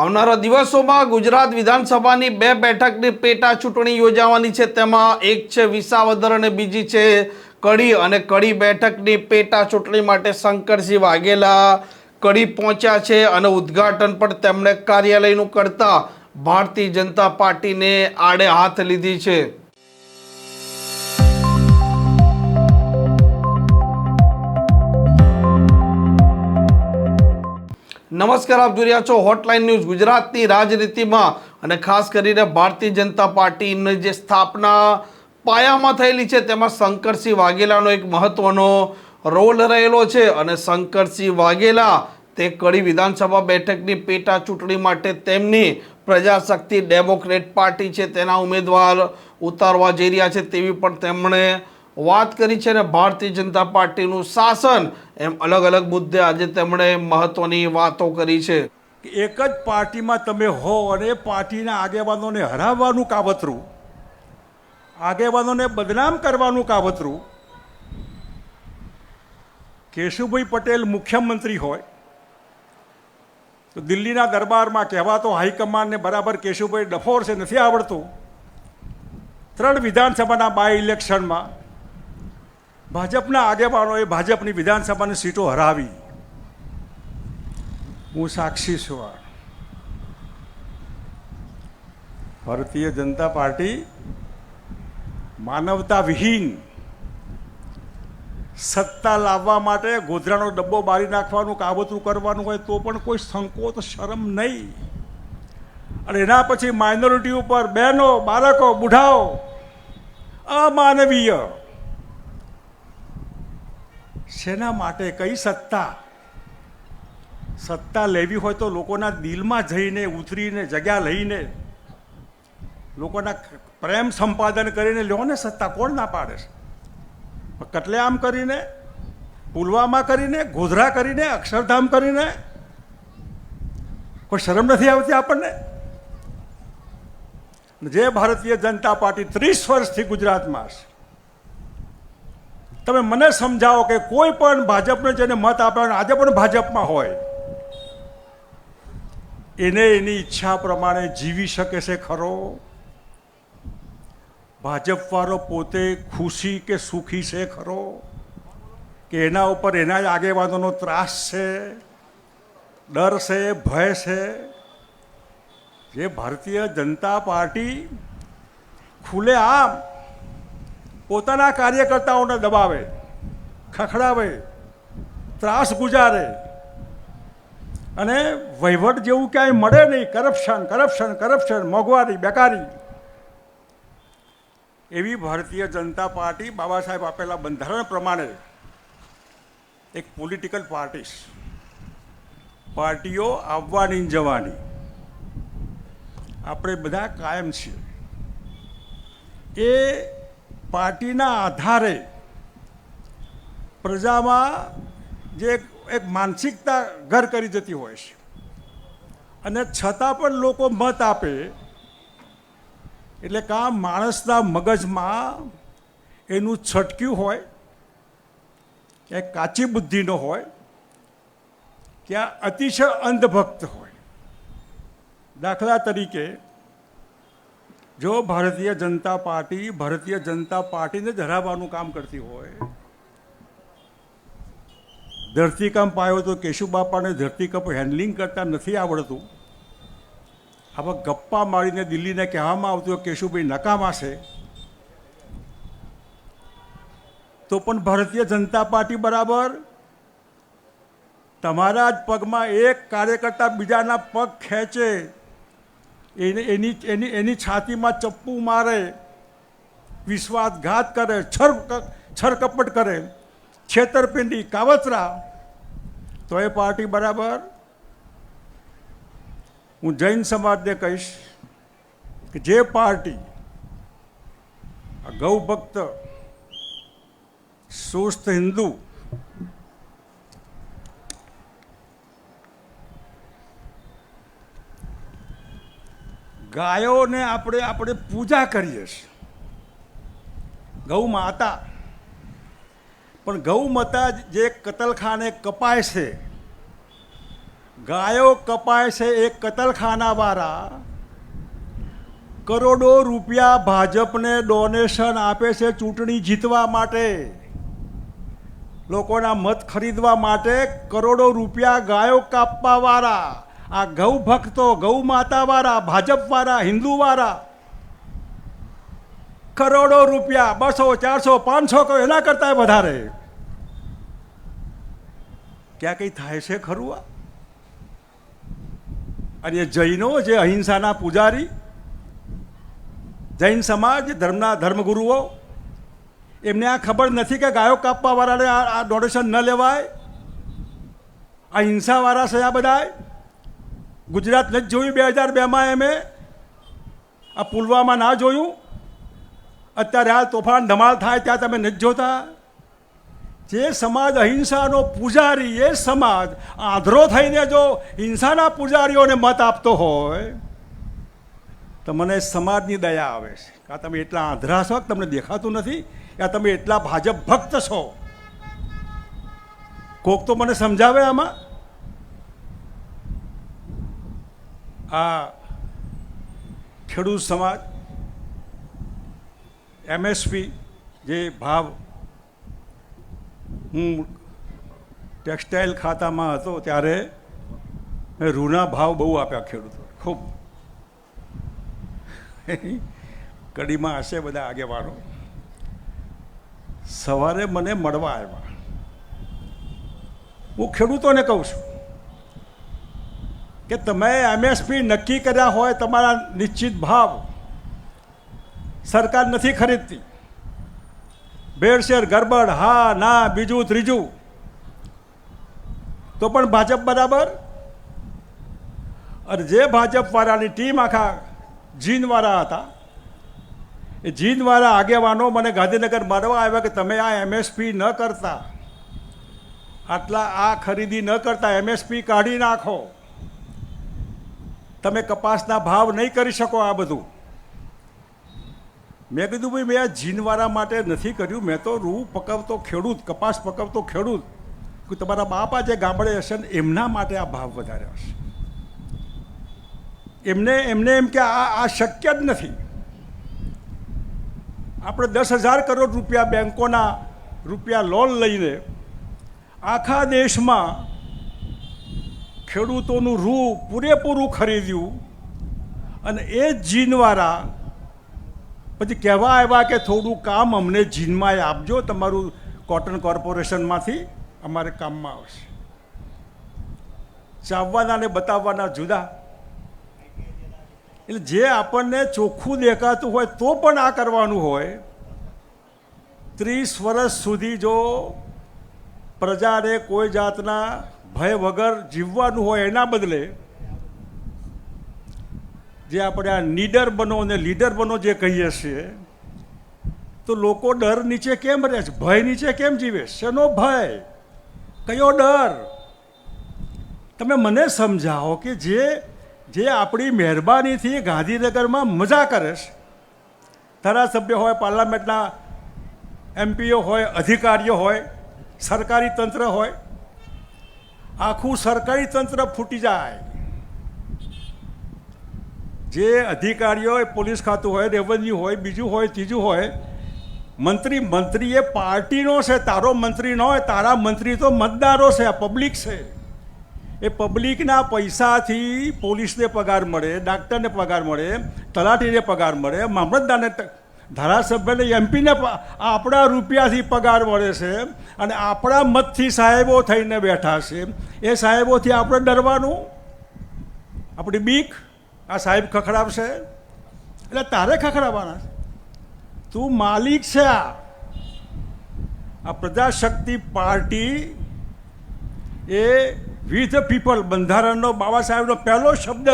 આવનારા દિવસોમાં ગુજરાત વિધાનસભાની બે બેઠકની પેટા ચૂંટણી યોજાવાની છે. તેમાં એક છે વિસાવદર અને બીજી છે કડી. અને કડી બેઠકની પેટા ચૂંટણી માટે શંકરસિંહ વાઘેલા કડી પહોંચ્યા છે અને ઉદ્ઘાટન પણ તેમણે કાર્યાલયનું કરતા ભારતીય જનતા પાર્ટીને આડે હાથ લીધી છે. નમસ્કાર, આપ જોઈ રહ્યા છો હોટલાઇન ન્યૂઝ ગુજરાતની રાજનીતિમાં અને ખાસ કરીને ભારતીય જનતા પાર્ટીની જે સ્થાપના પાયામાં થયેલી છે, તેમાં શંકરસિંહ વાઘેલાનો એક મહત્વનો રોલ રહેલો છે અને શંકરસિંહ વાઘેલા તે કડી વિધાનસભા બેઠકની પેટા ચૂંટણી માટે તેમની પ્રજાશક્તિ ડેમોક્રેટ પાર્ટી છે, તેના ઉમેદવાર ઉતારવા જઈ રહ્યા છે તેવી પણ તેમણે વાત કરી છે અને ભારતીય જનતા પાર્ટીનું શાસન. એમ અલગ અલગ મુદ્દે આજે તેમણે મહત્વની વાતો કરી છે. એક જ પાર્ટીમાં તમે હો અને પાર્ટીના આગેવાનોને હરાવવાનું કાવતરું, આગેવાનોને બદનામ કરવાનું કાવતરું. કેશુભાઈ પટેલ મુખ્યમંત્રી હોય, તો દિલ્હીના દરબારમાં કહેવાતો હાઈકમાન્ડને બરાબર કેશુભાઈ ડફોર છે, નથી આવડતું. ત્રણ વિધાનસભાના બાય ઇલેક્શનમાં ભાજપના આગેવાનોએ ભાજપની વિધાનસભાની સીટો હરાવી. હું સાક્ષી છું આ. ભારતીય જનતા પાર્ટી માનવતા વિહીન સત્તા લાવવા માટે ગોધરાનો ડબ્બો બારી નાખવાનું કાવતરું કરવાનું હોય તો પણ કોઈ સંકોચ શરમ નહીં. અને એના પછી માઇનોરિટી ઉપર બહેનો, બાળકો, બુઢાઓ, અમાનવીય શેના માટે? કઈ સત્તા? સત્તા લેવી હોય તો લોકોના દિલમાં જઈને, ઉતરીને, જગ્યા લઈને, લોકોના પ્રેમ સંપાદન કરીને લ્યો ને સત્તા. કોણ ના પાડે છે? કટલેઆમ કરીને, પુલવામા કરીને, ગોધરા કરીને, અક્ષરધામ કરીને? કોઈ શરમ નથી આવતી આપણને? જે ભારતીય જનતા પાર્ટી ત્રીસ વર્ષથી ગુજરાતમાં છે. તમે મને સમજાવો કે કોઈ પણ ભાજપને જેને મત આપ્યો આજે પણ ભાજપમાં હોય, એને એની ઈચ્છા પ્રમાણે જીવી શકે છે ખરો? ભાજપવાળો પોતે ખુશી કે સુખી છે ખરો? કે એના ઉપર એના જ આગેવાનોનો ત્રાસ છે, ડર છે, ભય છે? જે ભારતીય જનતા પાર્ટી ખુલે આમ પોતાના કાર્યકર્તાઓને દબાવે, ખખડાવે, ત્રાસ ગુજારે. અને વહીવટ જેવું ક્યાંય મળે નહીં, કરપ્શન કરપ્શન કરપ્શન, મોંઘવારી, બેકારી. એવી ભારતીય જનતા પાર્ટી બાબા સાહેબ આપેલા બંધારણ પ્રમાણે એક પોલિટિકલ પાર્ટી પાર્ટીઓ આવવાની જવાની. આપણે બધા કાયમ છીએ. એ પાર્ટીના આધારે પ્રજામાં જે એક માનસિકતા ઘર કરી જતી હોય છે. અને છતાં પણ લોકો મત આપે, એટલે કાં માણસના મગજમાં એનું છટક્યું હોય કે કાચી બુદ્ધિનો હોય કે અતિશય અંધભક્ત હોય. દાખલા તરીકે જો ભારતીય જનતા પાર્ટી ભારતીય જનતા પાર્ટીને જ કામ કરતી હોય ધરતીકંપ આવ્યો તો કેશુબાપાને ધરતીકંપ હેન્ડલિંગ કરતા નથી આવડતું. આવા ગપ્પા મારીને દિલ્હીને કહેવામાં આવતું કેશુભાઈ નકામા છે તો પણ ભારતીય જનતા પાર્ટી બરાબર તમારા જ પગમાં એક કાર્યકર્તા બીજાના પગ ખેંચે. એને, એની એની એની છાતીમાં ચપ્પુ મારે, વિશ્વાસઘાત કરે, છર છરકપટ કરે, છેતરપિંડી, કાવતરા, તો એ પાર્ટી બરાબર. હું જૈન સમાજને કહીશ કે જે પાર્ટી ગૌભક્ત સુસ્થ હિન્દુ ગાયોને આપણે આપણે પૂજા કરીએ છીએ. ગૌ માતા. પણ ગૌ માતા જે કતલખાને કપાય છે, ગાયો કપાય છે એ કતલખાનાવાળા કરોડો રૂપિયા ભાજપને ડોનેશન આપે છે ચૂંટણી જીતવા માટે. લોકોના મત ખરીદવા માટે કરોડો રૂપિયા ગાયો કાપવાવાળા આ ગૌ ભક્તો, ગૌ માતાવાળા, ભાજપવાળા, હિન્દુવાળા, કરોડો રૂપિયા, બસો, ચારસો, પાંચસો કહો એના કરતાં વધારે. ક્યાં કંઈ થાય છે ખરું આ? અને જૈનો જે અહિંસાના પૂજારી, જૈન સમાજ, ધર્મના ધર્મગુરુઓ, એમને આ ખબર નથી કે ગાયો કાપવાવાળાને આ ડોનેશન ન લેવાય? આ હિંસાવાળા છે આ બધા ગુજરાત નથી જોયું બે હજાર બેમાં એમે. આ પુલવામા ના જોયું. અત્યારે આ તોફાન ધમાલ થાય ત્યાં તમે નથી જોતા. જે સમાજ અહિંસાનો પૂજારી, એ સમાજ આંધળો થઈને જો હિંસાના પૂજારીઓને મત આપતો હોય, તો મને સમાજની દયા આવે છે. કાં તમે એટલા આંધળા છો તમને દેખાતું નથી આ તમે એટલા ભાજપ ભક્ત છો. કોક તો મને સમજાવે આમાં. આ ખેડૂત સમાજ, એમએસપી જે ભાવ, હું ટેક્સટાઇલ ખાતામાં હતો ત્યારે મેં રૂના ભાવ બહુ આપ્યા ખેડૂતો ખૂબ. કડીમાં હશે બધા આગેવાનો. સવારે મને મળવા આવ્યા. હું ખેડૂતોને કહું છું કે તમે એમએસપી નક્કી કર્યા હોય તમારા નિશ્ચિત ભાવ. સરકાર નથી ખરીદતી. ભેળસેળ ગરબડ, હા, ના, બીજું, ત્રીજું. તો પણ ભાજપ બરાબર? અને જે ભાજપવાળાની ટીમ આખા જીનવાળા હતા, એ જીનવાળા આગેવાનો મને ગાંધીનગર મારવા આવ્યા કે તમે આ એમએસપી ન કરતા. આટલા આ ખરીદી ન કરતા એમએસપી કાઢી નાખો. તમે કપાસના ભાવ નહીં કરી શકો આ બધું. મેં કીધું, ભાઈ, મેં આ જીનવાળા માટે નથી કર્યું. મેં તો રૂ પકવતો ખેડૂત, કપાસ પકવતો ખેડૂત. કે તમારા બાપા જે ગામડે હશે ને એમના માટે આ ભાવ વધાર્યા હશે. એમને એમને એમ કે આ આ શક્ય જ નથી. આપણે દસ હજાર કરોડ રૂપિયા બેંકોના રૂપિયા લોન લઈને આખા દેશમાં ખેડૂતોનું રૂ પૂરેપૂરું ખરીદ્યું અને એ જીનવાળા પછી કહેવા આવ્યા કે થોડું કામ અમને જીનમાં આપજો, તમારું કોટન કોર્પોરેશનમાંથી અમારે કામમાં આવશે. ચાવવાના ને બતાવવાના જુદા. એટલે જે આપણને ચોખ્ખું દેખાતું હોય તો પણ આ કરવાનું હોય. ત્રીસ વર્ષ સુધી જો પ્રજાને કોઈ જાતના ભય વગર જીવવાનું હોય એના બદલે જે આપણે આ નીડર બનો અને લીડર બનો જે કહીએ છીએ, તો લોકો ડર નીચે કેમ રહે છે? ભય નીચે કેમ જીવે શેનો ભય? કયો ડર? તમે મને સમજાવો કે જે જે આપણી મહેરબાનીથી ગાંધીનગરમાં મજા કરે છે. ધારાસભ્ય હોય, પાર્લામેન્ટના એમપીઓ હોય, અધિકારીઓ હોય, સરકારી તંત્ર હોય આખું સરકારી તંત્ર ફૂટી જાય. જે અધિકારીઓ પોલીસ ખાતું હોય, રેવન્યુ હોય, બીજું હોય, ત્રીજું હોય, મંત્રી મંત્રી એ પાર્ટીનો છે, તારો મંત્રી ન હોય, તારા મંત્રી તો મતદારો છે, આ પબ્લિક છે. એ પબ્લિકના પૈસાથી પોલીસને પગાર મળે, ડાક્ટરને પગાર મળે, તલાટીને પગાર મળે, મામલતદારને ધારાસભ્યને એમપીને આપણા રૂપિયાથી પગાર મળે છે અને આપણા મતથી સાહેબો થઈને બેઠા છે. એ સાહેબોથી આપણે ડરવાનું? આપણી બીક? આ સાહેબ ખખડાવશે? એટલે તારે ખખડાવવાના તું માલિક છે આ. આ પ્રજાશક્તિ પાર્ટી એ વી ધ પીપલ, બંધારણનો બાબા સાહેબનો પહેલો શબ્દ.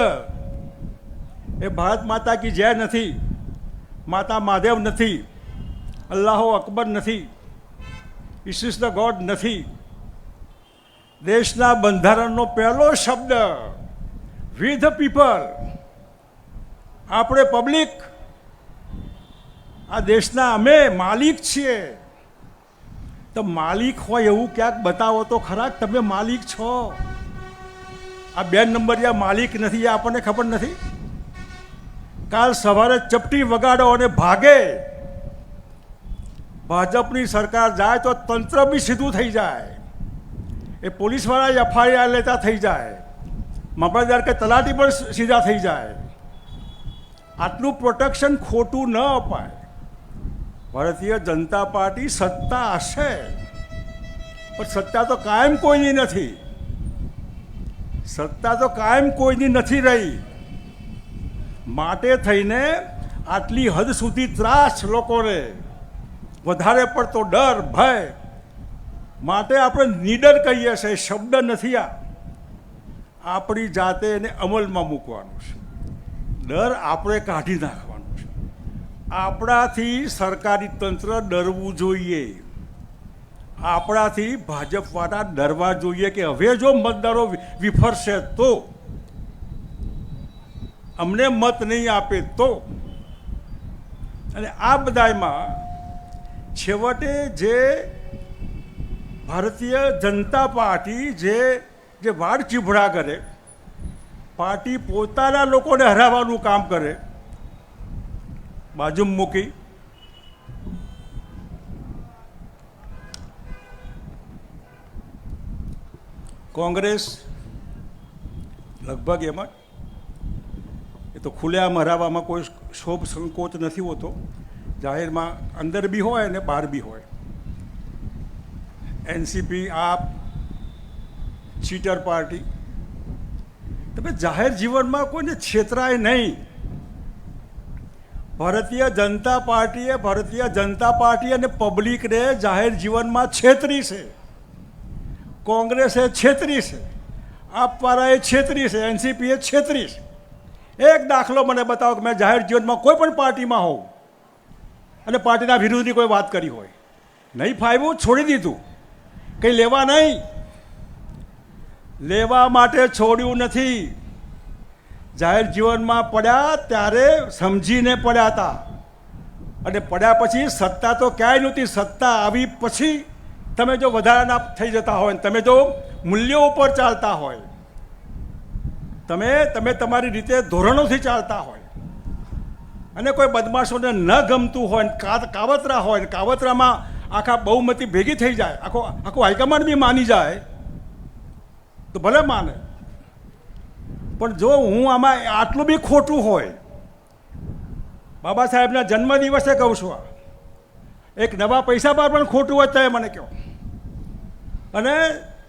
એ ભારત માતા કી જય નથી. માતા મહાદેવ નથી. અલ્લાહો અકબર નથી. ઇસિસ ધ ગોડ નથી. દેશના બંધારણનો પહેલો શબ્દ વી ધ પીપલ આપણે પબ્લિક આ દેશના અમે માલિક છીએ. તો માલિક હોય એવું ક્યાંક બતાવો તો ખરા તમે માલિક છો? આ બે નંબરિયા માલિક નથી, એ આપણને ખબર નથી? કાલ સવારે ચપટી વગાડો અને ભાગે. ભાજપની સરકાર જાય તો તંત્ર બી સીધું થઈ જાય. એ પોલીસવાળા એફઆઈઆર લેતા થઈ જાય. મામલતદાર કે તલાટી પણ સીધા થઈ જાય. આટલું પ્રોટેક્શન ખોટું ન અપાય. ભારતીય જનતા પાર્ટી સત્તા હશે. પણ સત્તા તો કાયમ કોઈની નથી. સત્તા તો કાયમ કોઈની નથી રહી. માટે થઈને આટલી હદ સુધી ત્રાસ લોકોને વધારે પડતો ડર, ભય, માટે આપણે નીડર કહીએ છીએ, શબ્દ નથી આ. આપણી જાતે એને અમલમાં મૂકવાનું છે. ડર આપણે કાઢી નાખવાનું છે. આપણાથી સરકારી તંત્ર ડરવું જોઈએ. આપણાથી ભાજપવાળા ડરવા જોઈએ કે હવે જો મતદારો વિફરશે તો? અમને મત નહીં આપે તો? અને આ બધામાં છેવટે જે ભારતીય જનતા પાર્ટી જે જે વાડ ચીભડા કરે, પાર્ટી પોતાના લોકોને હરાવવાનું કામ કરે બાજુ મૂકી, કોંગ્રેસ લગભગ એમાં એ તો ખુલ્લેઆમ હરાવવામાં કોઈ શોભ સંકોચ નથી હોતો. જાહેરમાં અંદર બી હોય અને બહાર બી હોય. એનસીપી આપ, ચીટર પાર્ટી. તમે જાહેર જીવનમાં કોઈને છેતરાય નહીં. ભારતીય જનતા પાર્ટીએ ભારતીય જનતા પાર્ટી અને પબ્લિકને જાહેર જીવનમાં છેતરી છે. કોંગ્રેસે છેતરી છે. આપવાળાએ છેતરી છે. એનસીપીએ છેતરી છે. એક દાખલો મને બતાવો કે મેં જાહેર જીવનમાં કોઈ પણ પાર્ટીમાં હોઉં અને પાર્ટીના વિરુદ્ધની કોઈ વાત કરી હોય, નહીં ફાવ્યું, છોડી દીધું. કંઈ લેવા નહીં. લેવા માટે છોડ્યું નથી. જાહેર જીવનમાં પડ્યા ત્યારે સમજીને પડ્યા હતા અને પડ્યા પછી સત્તા તો ક્યાંય નહોતી, સત્તા આવી પછી તમે જો વધારાના થઈ જતા હોય તમે જો મૂલ્યો ઉપર ચાલતા હોય તમે તમે તમારી રીતે ધોરણોથી ચાલતા હોય. અને કોઈ બદમાશોને ન ગમતું હોય કાવતરા હોય કાવતરામાં આખા બહુમતી ભેગી થઈ જાય, આખો, આખું હાઈકમાન્ડ બી માની જાય. તો ભલે માને. પણ જો હું આમાં આટલું બી ખોટું હોય, બાબા સાહેબના જન્મદિવસે કહું છું આ. એક નવા પૈસા પર પણ ખોટું હોય તો મને કહો. અને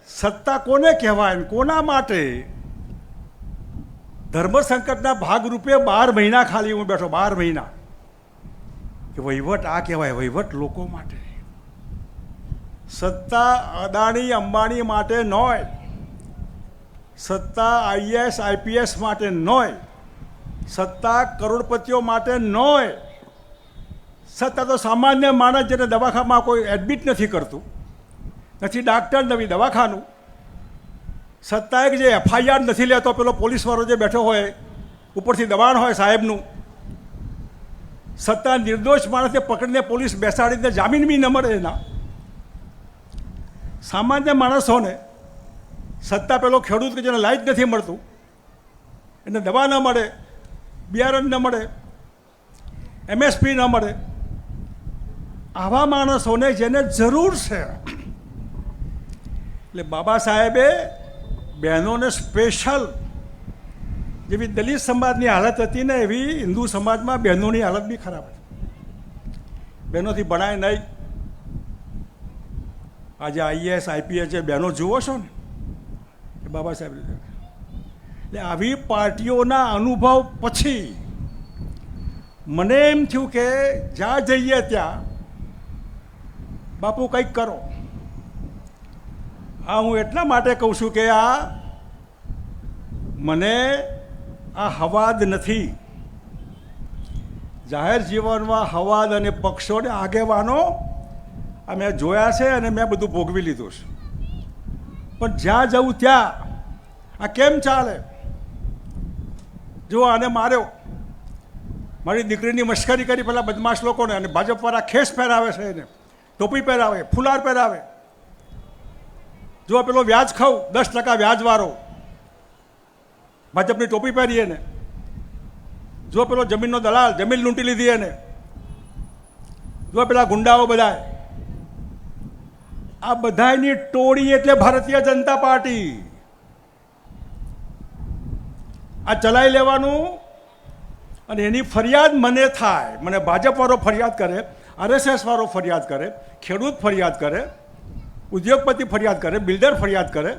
સત્તા કોને કહેવાય કોના માટે? ધર્મ સંકટના ભાગરૂપે બાર મહિના ખાલી હું બેઠો, બાર મહિના. કે વહીવટ આ કહેવાય, વહીવટ લોકો માટે. સત્તા અદાણી, અંબાણી માટે નોય. સત્તા આઈએસ આઈપીએસ માટે નોય. સત્તા કરોડપતિઓ માટે નોય. સત્તા તો સામાન્ય માણસ જેને દવાખામાં કોઈ એડમિટ નથી કરતું. નથી ડાક્ટર નવી દવાખાનું. સત્તા એક જે એફઆઈઆર નથી લેતો, પેલો પોલીસવાળો જે બેઠો હોય, ઉપરથી દબાણ હોય સાહેબનું. સત્તા નિર્દોષ માણસને પકડીને પોલીસ બેસાડીને જામીન બી ન મળે એના. સામાન્ય માણસોને સત્તા પેલો ખેડૂત કે જેને લાઈટ નથી મળતું, એને દવા ન મળે, બિયારણ ન મળે, એમએસપી ન મળે, આવા માણસોને જેને જરૂર છે. એટલે બાબા સાહેબે બહેનોને સ્પેશિયલ જેવી દલિત સમાજની હાલત હતી ને એવી હિન્દુ સમાજમાં બહેનોની હાલત બી ખરાબ હતી. બહેનોથી ભણાય નહીં. આજે આઈએએસ, આઈપીએસ જે બહેનો જુઓ છો ને, એ બાબા સાહેબ એટલે આવી પાર્ટીઓના અનુભવ પછી મને એમ થયું કે જ્યાં જઈએ ત્યાં બાપુ કંઈક કરો. આ હું એટલા માટે કહું છું કે આ મને આ હવાદ નથી. જાહેર જીવનમાં હવાદ અને પક્ષોને આગેવાનો આ મેં જોયા છે અને મેં બધું ભોગવી લીધું છે. પણ જ્યાં જવું ત્યાં આ કેમ ચાલે? જો આને માર્યો, મારી દીકરીની મશ્કરી કરી પેલા બદમાશ લોકોને અને ભાજપવાળા ખેસ પહેરાવે છે એને, ટોપી પહેરાવે, ફુલાર પહેરાવે. જો પેલો વ્યાજ ખાઉં, દસ ટકા વ્યાજવાળો, ભાજપની ટોપી પહેરી એને. જો પેલો જમીનનો દલાલ, જમીન લૂંટી લીધી એને. જો પેલા ગુંડાઓ બધા આ બધાની ટોળી એટલે ભારતીય જનતા પાર્ટી. આ ચલાવી લેવાનું અને એની ફરિયાદ મને થાય. મને ભાજપવાળો ફરિયાદ કરે આરએસએસ વાળો ફરિયાદ કરે, ખેડૂત ફરિયાદ કરે. ઉદ્યોગપતિ ફરિયાદ કરે, બિલ્ડર ફરિયાદ કરે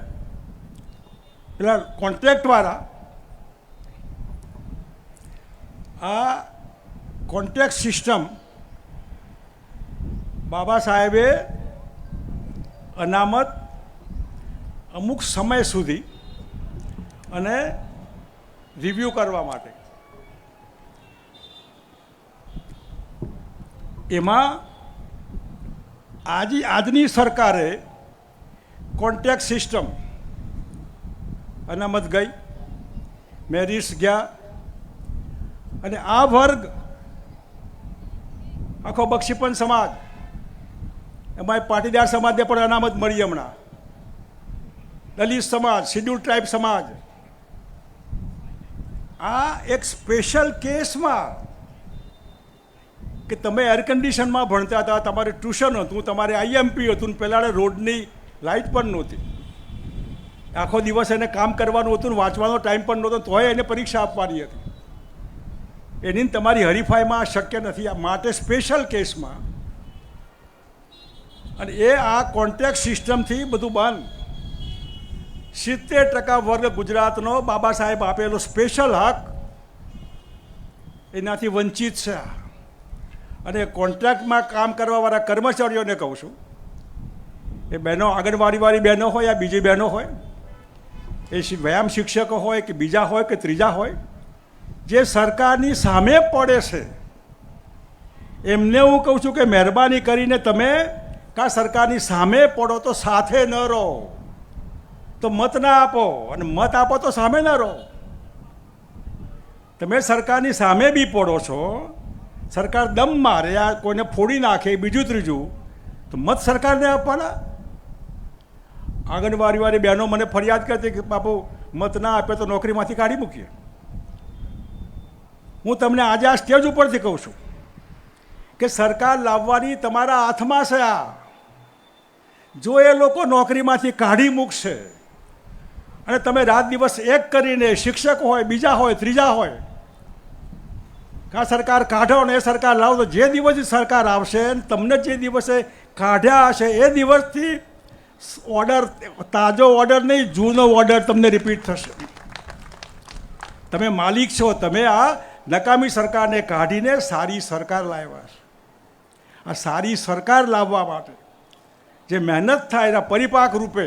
એટલે કોન્ટ્રાક્ટવાળા આ કોન્ટ્રાક્ટ સિસ્ટમ બાબા સાહેબે અનામત અમુક સમય સુધી અને રિવ્યૂ કરવા માટે. એમાં આજ આજની સરકારે કોન્ટ્રાક્ટ સિસ્ટમ અનામત ગઈ, મેરિટ્સ ગયા, અને આ વર્ગ, આખો બક્ષીપન સમાજ એમાં પાટીદાર સમાજને પણ અનામત મળી હમણાં. દલિત સમાજ, શિડ્યુલ ટ્રાઇબ સમાજ. આ એક સ્પેશિયલ કેસમાં કે તમે એર કન્ડિશનમાં ભણતા હતા, તમારે ટ્યુશન હતું, તમારે આઈએમપી હતું ને પહેલાં રોડની લાઇટ પણ નહોતી. આખો દિવસ એને કામ કરવાનું હતું વાંચવાનો ટાઈમ પણ નહોતો, તોય એને પરીક્ષા આપવાની હતી. એની તમારી હરીફાઈમાં શક્ય નથી. માટે સ્પેશિયલ કેસમાં અને એ આ કોન્ટ્રાક્ટ સિસ્ટમથી બધું બંધ. સિત્તેર ટકા વર્ગ ગુજરાતનો બાબા સાહેબ આપેલો સ્પેશિયલ હક એનાથી વંચિત છે. અને કોન્ટ્રાક્ટમાં કામ કરવાવાળા કર્મચારીઓને કહું છું, એ બહેનો આંગણવાડીવાળી બહેનો હોય યા બીજી બહેનો હોય, એ વ્યાયામ શિક્ષકો હોય કે બીજા હોય કે ત્રીજા હોય, જે સરકારની સામે પડે છે, એમને હું કહું છું કે મહેરબાની કરીને તમે કા સરકારની સામે પડો તો સાથે ન રહો, તો મત ના આપો અને મત આપો તો સામે ના રહો. તમે સરકારની સામે બી પડો છો સરકાર દમ મારે, આ કોઈને ફોડી નાખે, બીજું ત્રીજું, તો મત સરકારને આપવાના? આંગણવાડીવાળી બહેનો મને ફરિયાદ કરતી કે, બાપુ, મત ના આપે તો નોકરીમાંથી કાઢી મૂકીએ. હું તમને આજે આ સ્ટેજ ઉપરથી કહું છું કે સરકાર લાવવાની તમારા હાથમાં છે આ. જો એ લોકો નોકરીમાંથી કાઢી મૂકશે અને તમે રાત દિવસ એક કરીને શિક્ષક હોય, બીજા હોય, ત્રીજા હોય કા સરકાર કાઢો ને એ સરકાર લાવો તો જે દિવસે સરકાર આવશે તમને જે દિવસે કાઢ્યા હશે એ દિવસથી ઓર્ડર તાજો ઓર્ડર નહીં, જૂનો ઓર્ડર તમને રિપીટ થશે. તમે માલિક છો, તમે આ નકામી સરકારને કાઢીને સારી સરકાર લાવ્યા છે. આ સારી સરકાર લાવવા માટે જે મહેનત થાય એના પરિપાક રૂપે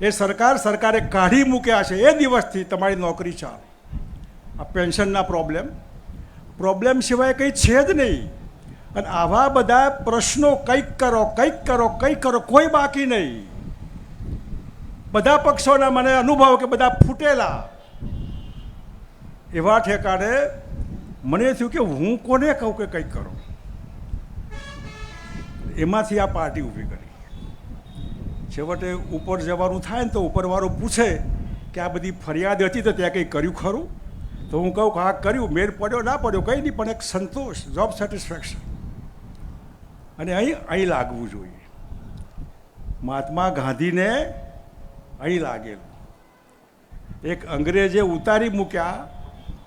એ સરકાર સરકારે કાઢી મૂક્યા છે, એ દિવસથી તમારી નોકરી ચાલે. આ પેન્શનના પ્રોબ્લેમ પ્રોબ્લેમ સિવાય કંઈ છે જ નહીં. અને આવા બધા પ્રશ્નો કંઈક કરો કંઈક કરો કંઈક કરો, કોઈ બાકી નહીં. બધા પક્ષોના મને અનુભવ કે બધા ફૂટેલા. એવા ઠેકાણે મને થયું કે હું કોને કહું કે કંઈક કરો? એમાંથી આ પાર્ટી ઊભી કરી. છેવટે ઉપર જવાનું થાય ને તો ઉપરવાળો પૂછે કે આ બધી ફરિયાદ હતી તો ત્યાં કંઈ કર્યું ખરું? તો હું કહું કે આ કર્યું, મેળ પડ્યો, ના પડ્યો, કંઈ નહીં, પણ એક સંતોષ જોબ સેટિસ્ફેક્શન અને અહીં અહીં લાગવું જોઈએ. મહાત્મા ગાંધીને અહીં લાગેલું. એક અંગ્રેજે ઉતારી મૂક્યા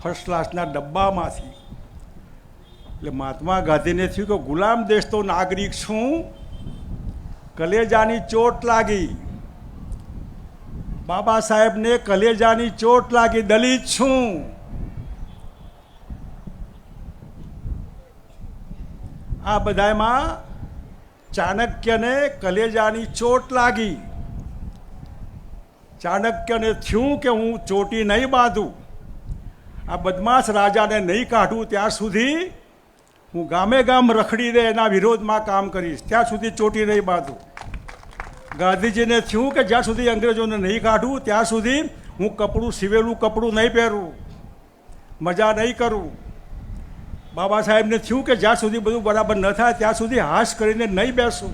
ફર્સ્ટ ક્લાસના ડબ્બામાંથી. એટલે મહાત્મા ગાંધીને થયું કે ગુલામ દેશ તો નાગરિક છું, કલેજાની ચોટ લાગી. બાબા સાહેબને કલેજાની ચોટ લાગી, દલિત છું. આ બધામાં ચાણક્યને કલેજાની ચોટ લાગી. ચાણક્યને થયું કે હું ચોટી નહીં બાંધું? આ બદમાશ રાજાને નહીં કાઢું ત્યાં સુધી હું ગામે ગામ રખડીને એના વિરોધમાં કામ કરીશ. ત્યાં સુધી ચોટી નહીં બાંધું. ગાંધીજીને થયું કે જ્યાં સુધી અંગ્રેજોને નહીં કાઢું, ત્યાં સુધી હું કપડું, સીવેલું કપડું નહીં પહેરું. મજા નહીં કરું. બાબા સાહેબને થયું કે જ્યાં સુધી બધું બરાબર ન થાય, ત્યાં સુધી હાશ કરીને નહીં બેસું.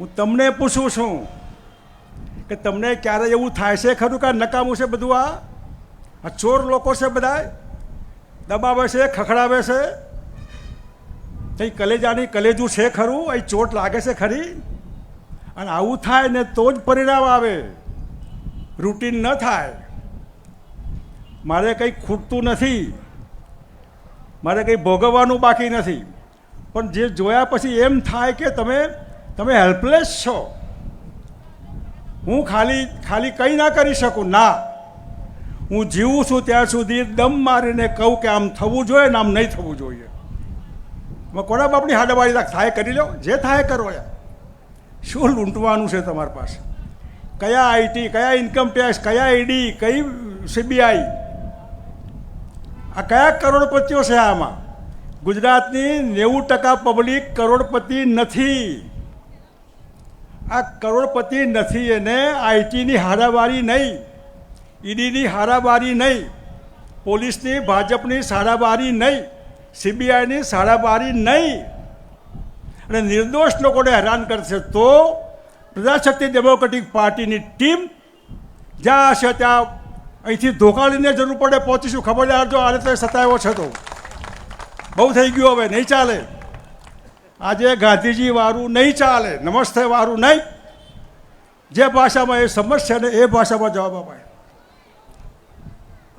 હું તમને પૂછું છું કે તમને ક્યારે એવું થાય છે ખરું કે નકામું છે બધું આ? આ ચોર લોકો છે બધા દબાવે છે, ખખડાવે છે? કંઈ કલેજાની કલેજું છે ખરું? અહીં ચોટ લાગે છે ખરી? અને આવું થાય ને તો જ પરિણામ આવે. રૂટીન ન થાય. મારે કંઈ ખૂટતું નથી. મારે કંઈ ભોગવવાનું બાકી નથી. પણ જે જોયા પછી એમ થાય કે તમે તમે હેલ્પલેસ છો. હું ખાલી ખાલી કંઈ ના કરી શકું. ના. હું જીવું છું ત્યાં સુધી દમ મારીને કહું કે આમ થવું જોઈએ ને આમ નહીં થવું જોઈએ. કોના બાપની હાડાવાળી રાખ થાય કરી લો. જે થાય કરો યાર. શું લૂંટવાનું છે તમારી પાસે? કયા આઈટી કયા ઇન્કમ ટેક્સ કયા ઈડી કઈ સીબીઆઈ આ કયા કરોડપતિઓ છે આમાં? ગુજરાતની નેવું ટકા પબ્લિક કરોડપતિ નથી. આ કરોડપતિ નથી એને આઈટીની હારાબારી નહીં, ઈડીની હારાબારી નહીં, પોલીસની, ભાજપની સારાબારી નહીં, સીબીઆઈની સારાબારી નહીં. અને નિર્દોષ લોકોને હેરાન કરશે તો પ્રજાશક્તિ ડેમોક્રેટિક પાર્ટીની ટીમ જ્યાં હશે ત્યાં અહીંથી ધોકાળીને જરૂર પડે પહોંચીશું. ખબરદાર જો આ રીતે સતાવ્યો છે તો. બહુ થઈ ગયું હવે, નહીં ચાલે. આજે ગાંધીજી વાળું નહીં ચાલે. નમસ્તે, વારું નહીં. જે ભાષામાં એ સમજશે ને એ ભાષામાં જવાબ અપાય.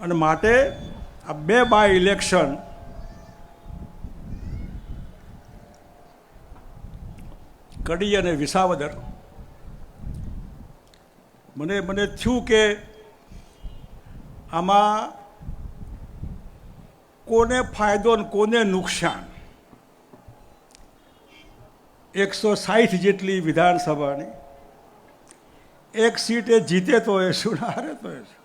અને માટે આ બે બાય ઇલેક્શન કડી અને વિસાવદર મને મને થયું કે આમાં કોને ફાયદો ને કોને નુકસાન? એકસો સાઠ જેટલી વિધાનસભાની, એક સીટ જીતે તો એ શું, હારે તો એ શું?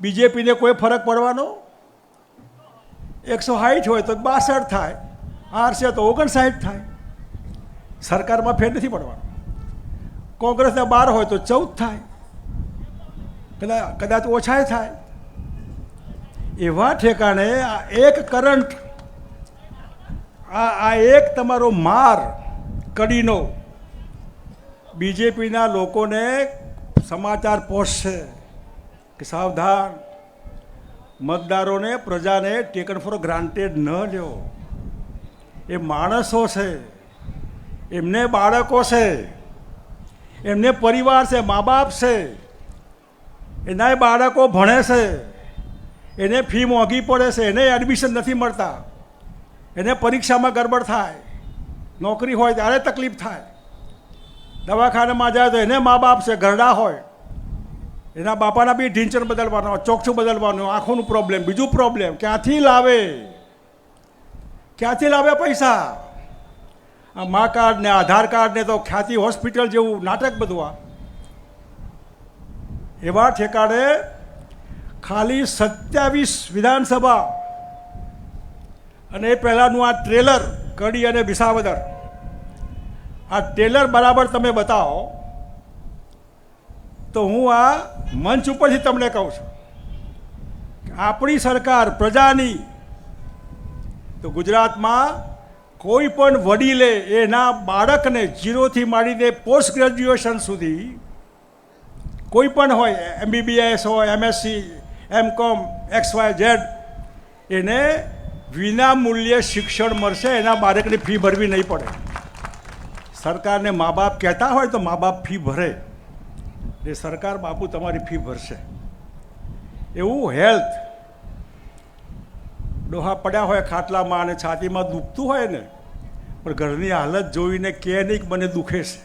બીજેપીને કોઈ ફરક પડવાનો? એકસો સાઠ હોય તો બાસઠ થાય હારશે તો ઓગણસાઠ થાય. સરકારમાં ફેર નથી પડવાનો. કોંગ્રેસના બાર હોય તો ચૌદ થાય. કદાચ કદાચ ઓછાય થાય. એવા ઠેકાણે આ એક કરંટ, આ આ એક તમારો માર કડીનો બીજેપીના લોકોને સમાચાર પહોંચશે કે સાવધાન, મતદારોને પ્રજાને ટેકન ફોર ગ્રાન્ટેડ ન લ્યો. એ માણસો છે, એમને બાળકો છે, એમને પરિવાર છે, મા બાપ છે. એના બાળકો ભણે છે. એને ફી મોંઘી પડે છે. એને એડમિશન નથી મળતા. એને પરીક્ષામાં ગડબડ થાય. નોકરી હોય ત્યારે તકલીફ થાય. દવાખાનામાં જાય તો એને મા બાપ છે, ઘરડા હોય. એના બાપાના બી ઢીંચર બદલવાનો ચોકઠું બદલવાનું, આંખોનું પ્રોબ્લેમ બીજું પ્રોબ્લેમ ક્યાંથી લાવે? ક્યાંથી લાવે પૈસા? આ મા કાર્ડ ને આધાર કાર્ડ ને તો ખ્યાતિ હોસ્પિટલ જેવું નાટક બધું આ. એવા ઠેકાણે ખાલી સત્યાવીસ વિધાનસભા અને એ પહેલાંનું આ ટ્રેલર, કડી અને વિસાવદર. આ ટ્રેલર બરાબર તમે બતાવો, તો હું આ મંચ ઉપરથી તમને કહું છું આપણી સરકાર પ્રજાની, તો ગુજરાતમાં કોઈ પણ વડીલે એના બાળકને જીરોથી માંડીને પોસ્ટ ગ્રેજ્યુએશન સુધી કોઈ પણ હોય એમબીબીએસ હોય એમએસસી એમ કોમ એક્સ વાય ઝેડ એને વિના મૂલ્યે શિક્ષણ મળશે, એના બાળકની ફી ભરવી નહીં પડે. સરકારને મા બાપ કહેતા હોય તો મા બાપ ફી ભરે. એ સરકાર બાપુ તમારી ફી ભરશે. એવું હેલ્થ ડોહા પડ્યા હોય ખાટલામાં અને છાતીમાં દુખતું હોય ને, પણ ઘરની હાલત જોઈને કે નહીં મને દુખે છે.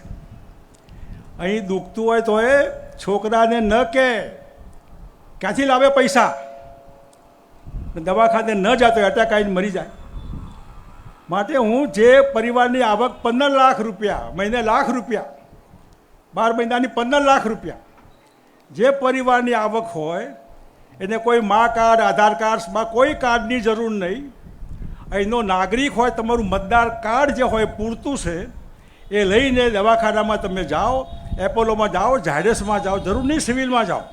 અહીં દુખતું હોય તો એ છોકરાને ન કે, ક્યાંથી લાવે પૈસા? દવાખાને ન જતો એટેક આવીને મરી જાય. માટે હું જે પરિવારની આવક પંદર લાખ રૂપિયા, મહિને લાખ રૂપિયા, બાર મહિનાની પંદર લાખ રૂપિયા, જે પરિવારની આવક હોય, એને કોઈ મા કાર્ડ, આધાર કાર્ડમાં કોઈ કાર્ડની જરૂર નહીં. અહીંનો નાગરિક હોય, તમારું મતદાર કાર્ડ જે હોય, પૂરતું છે, એ લઈને દવાખાનામાં તમે જાઓ. એપોલોમાં જાઓ ઝાયડસમાં જાઓ, જરૂર નહીં સિવિલમાં જાઓ.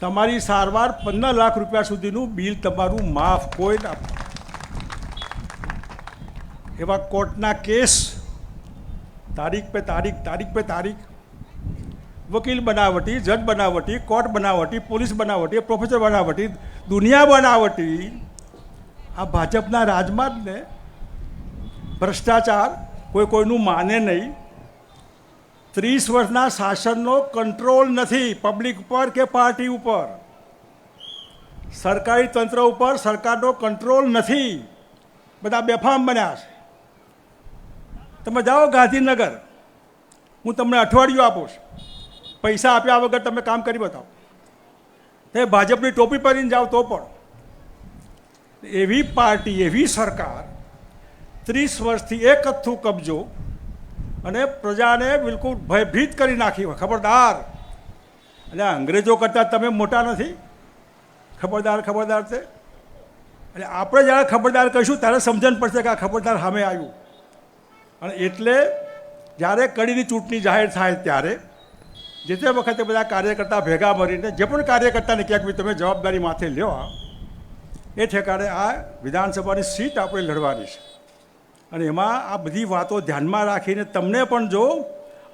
તમારી સારવાર પંદર લાખ રૂપિયા સુધીનું બિલ તમારું માફ કોઈ ના એવા કોર્ટના કેસ, તારીખ પે તારીખ તારીખ પે તારીખ, વકીલ બનાવટી, જજ બનાવટી, કોર્ટ બનાવટી, પોલીસ બનાવટી, પ્રોફેસર બનાવટી, દુનિયા બનાવટી, આ ભાજપના રાજમાં જ ને ભ્રષ્ટાચાર કોઈ કોઈનું માને નહીં. ત્રીસ વર્ષના શાસનનો કંટ્રોલ નથી પબ્લિક ઉપર કે પાર્ટી ઉપર? સરકારી તંત્ર ઉપર સરકારનો કંટ્રોલ નથી. બધા બેફામ બન્યા છે. તમે જાઓ ગાંધીનગર. હું તમને અઠવાડિયું આપું છું. પૈસા આપ્યા વગર તમે કામ કરી બતાવો. તે ભાજપની ટોપી પહેરીને જાઓ તો પણ. એવી પાર્ટી, એવી સરકાર, ત્રીસ વર્ષથી એક કથ્થું કબજો અને પ્રજાને બિલકુલ ભયભીત કરી નાખી હોય. ખબરદાર. અને અંગ્રેજો કરતાં તમે મોટા નથી? ખબરદાર ખબરદાર છે? અને આપણે જ્યારે ખબરદાર કહીશું ત્યારે સમજણ પડશે કે આ ખબરદાર સામે આવ્યું. અને એટલે જ્યારે કડીની ચૂંટણી જાહેર થાય ત્યારે જે તે વખતે બધા કાર્યકર્તા ભેગા મળીને, જે પણ કાર્યકર્તાને ક્યાંક બી તમે જવાબદારી માથે લેવા એ ઠેકાણે આ વિધાનસભાની સીટ આપણે લડવાની છે. અને એમાં આ બધી વાતો ધ્યાનમાં રાખીને તમને પણ જો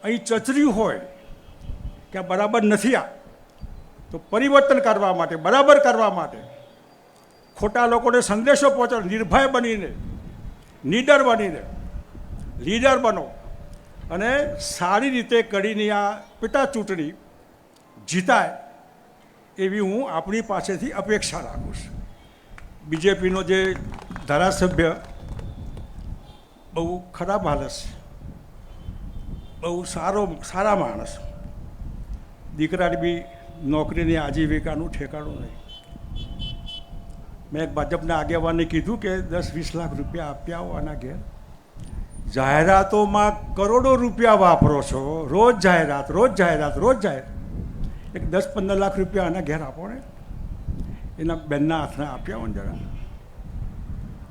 અહીં ચચર્યું હોય કે આ બરાબર નથી આ, તો પરિવર્તન કરવા માટે, બરાબર કરવા માટે ખોટા લોકોને સંદેશો પહોંચાડો, નિર્ભય બનીને, નીડર બનીને, લીડર બનો. અને સારી રીતે કરીને આ પેટા ચૂંટણી જીતાય એવી હું આપણી પાસેથી અપેક્ષા રાખું છું. બીજેપીનો જે ધારાસભ્ય બહુ ખરાબ માણસ બહુ સારો, સારા માણસ. દીકરાની બી નોકરીની આજીવિકાનું ઠેકાણું નહીં. મેં એક ભાજપના આગેવાનને કીધું કે દસ, વીસ લાખ રૂપિયા આપ્યા આવો આના ઘેર. જાહેરાતોમાં કરોડો રૂપિયા વાપરો છો. રોજ જાહેરાત રોજ જાહેરાત રોજ જાહેરાત. એક દસ, પંદર લાખ રૂપિયા આના ઘેર આપો ને. એના બેનના હાથના આપ્યા હોય જરા.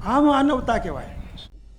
આ માનવતા કહેવાય.